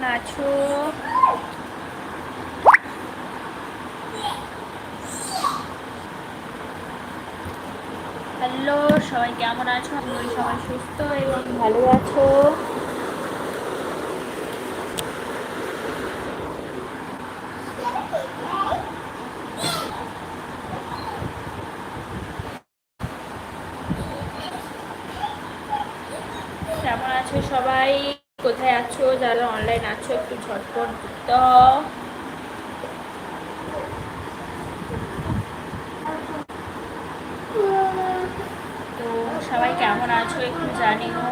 আছো হ্যালো সবাই কেমন আছো? সবাই সুস্থ এবং ভালো আছো। কেমন আছো সবাই? কোথায় আছো? যারা অনলাইন আছো, একটু ঝটপট যুক্ত তো সবাই কেমন আছো একটু জানিও?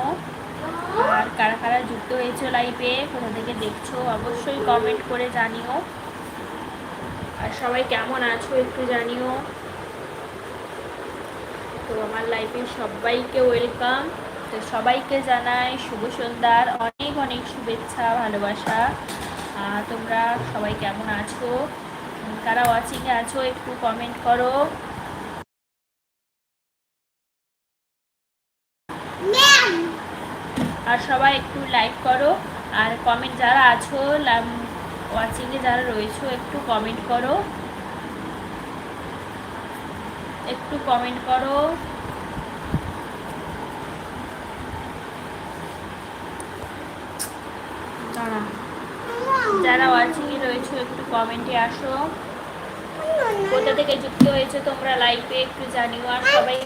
আর কারা কারা যুক্ত হয়েছো লাইভে কোথা থেকে দেখছ অবশ্যই কমেন্ট করে জানিও। আর সবাই কেমন আছো একটু জানিও। তো আমার লাইফে সবাইকে ওয়েলকাম তো সবাইকে জানাই শুভ সন্ধ্যার। অনেক শুভেচ্ছা ভালোবাসা। তোমরা সবাই কেমন আছো? কারা ওয়াচিংয়ে আছো একটু কমেন্ট করো। আর সবাই একটু লাইক করো। আর কমেন্ট যারা আছো ওয়াচিংয়ে যারা রয়েছো একটু কমেন্ট করো। একটু কমেন্ট করো। যারা ওয়াচিংয়ে রয়েছে, একটু কমেন্টে আসো। কোথা থেকে যুক্ত হয়েছে তোমরা লাইভে একটু জানিও, আর সবাই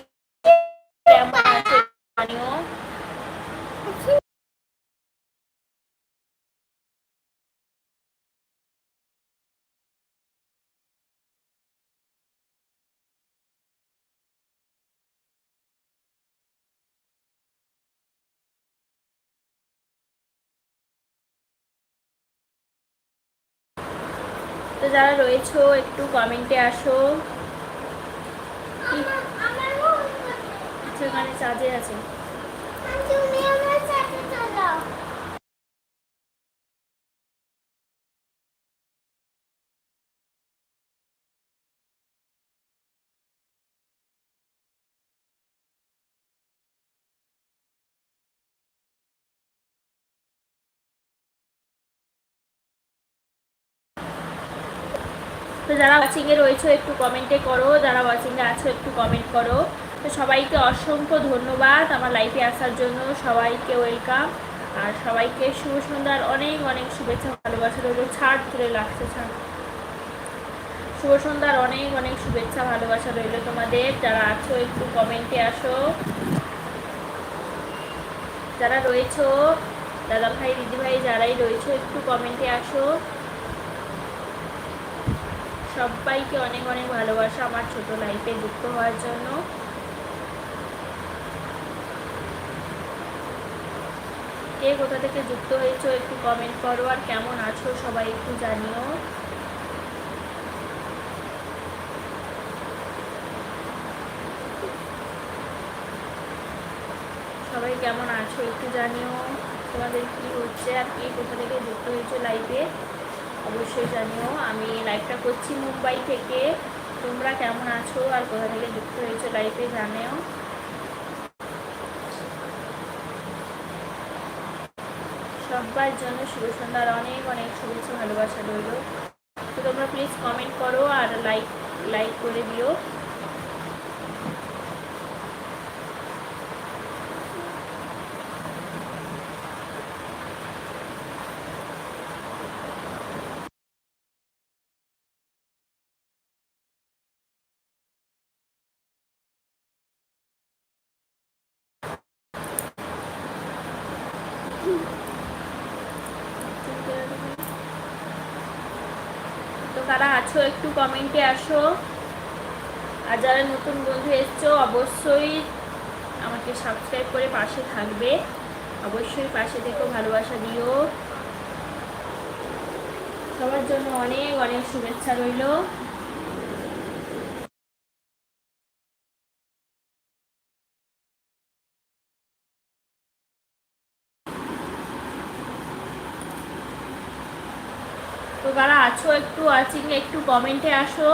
তো যারা রয়েছো একটু কমেন্টে আসো। আচ্ছা, ওখানে চার্জে আছে। তো যারা ওয়াচিংয়ে রয়েছো, একটু কমেন্টে করো। যারা ওয়াচিংয়ে আছো, একটু কমেন্ট করো। তো সবাইকে অসংখ্য ধন্যবাদ আমার লাইফে আসার জন্য। সবাইকে ওয়েলকাম আর সবাইকে শুভ সন্ধ্যার অনেক অনেক শুভেচ্ছা ভালোবাসা রইল। ছাড় তুলে লাগছে, ছাড়। শুভ সন্ধ্যার অনেক অনেক শুভেচ্ছা, ভালোবাসা রইল তোমাদের। যারা আছো, একটু কমেন্টে আসো। যারা রয়েছো দাদা ভাই দিদি ভাই যারাই রয়েছো, একটু কমেন্টে আসো। সবাইকে অনেক অনেক ভালোবাসা আমার ছোট লাইফে যুক্ত হওয়ার জন্য। কে কোথা থেকে যুক্ত হয়েছো একটু কমেন্ট করো, আর কেমন আছো সবাই একটু জানিও। সবাই কেমন আছো একটু জানিও, তোমাদের কি হচ্ছে আর কে কোথা থেকে যুক্ত হয়েছো লাইভে অবশ্যই জানিও। আমি লাইভটা করছি মুম্বাই থেকে। তোমরা কেমন আছো আর কোথা থেকে যুক্ত হয়েছো লাইভে জানেও। সবার জন্য শুভ সন্ধ্যার অনেক অনেক শুভেচ্ছা ভালোবাসা রইল। তো তোমরা প্লিজ কমেন্ট করো আর লাইক লাইক করে দিও। তো কারা আছো, একটু কমেন্টে আসো। আর যারা নতুন বন্ধু এসছো, অবশ্যই আমাকে সাবস্ক্রাইব করে পাশে থাকবে। অবশ্যই পাশে থেকেও ভালোবাসা দিও। সবার জন্য অনেক অনেক শুভেচ্ছা রইল। যারা আছো একটু ওয়াচিং একটু কমেন্টে আসো।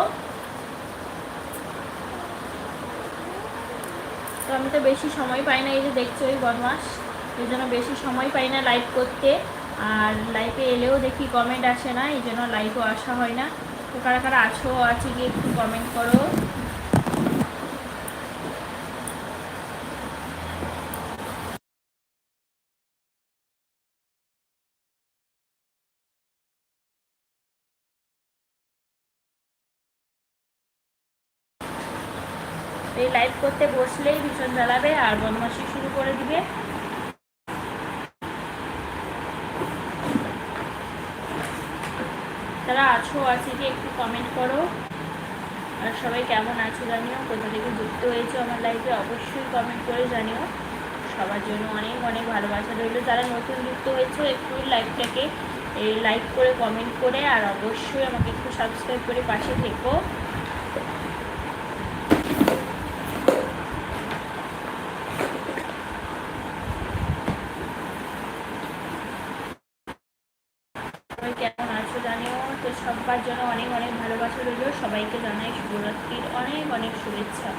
তো আমি তো বেশি সময় পাই না, এই যে দেখছ ওই বদমাস। এই জন্য বেশি সময় পাই না লাইভ করতে। আর লাইভে এলেও দেখি কমেন্ট আসে না, এই জন্য লাইভও আসা হয় না। তো কারা কারা আছো আছে গিয়ে একটু কমেন্ট করো। এই লাইভ করতে বসলেই ভীষণ জ্বালাবে আর বদমাসি শুরু করে দিবে। তারা আছো, আছে কি একটু কমেন্ট করো? আর সবাই কেমন আছো জানিও? কোথা থেকে যুক্ত হয়েছো আমার লাইফে অবশ্যই কমেন্ট করে জানিও। সবার জন্য অনেক অনেক ভালোবাসা রইল। যারা নতুন যুক্ত হয়েছো, একটু লাইভটাকে লাইক করে কমেন্ট করে আর অবশ্যই আমাকে একটু সাবস্ক্রাইব করে পাশে থেকো। সবাই কেমন আছো জানিও? তো সবার জন্য অনেক অনেক ভালোবাসা রইল। সবাইকে জানাই শুভরাত্রির অনেক অনেক শুভেচ্ছা।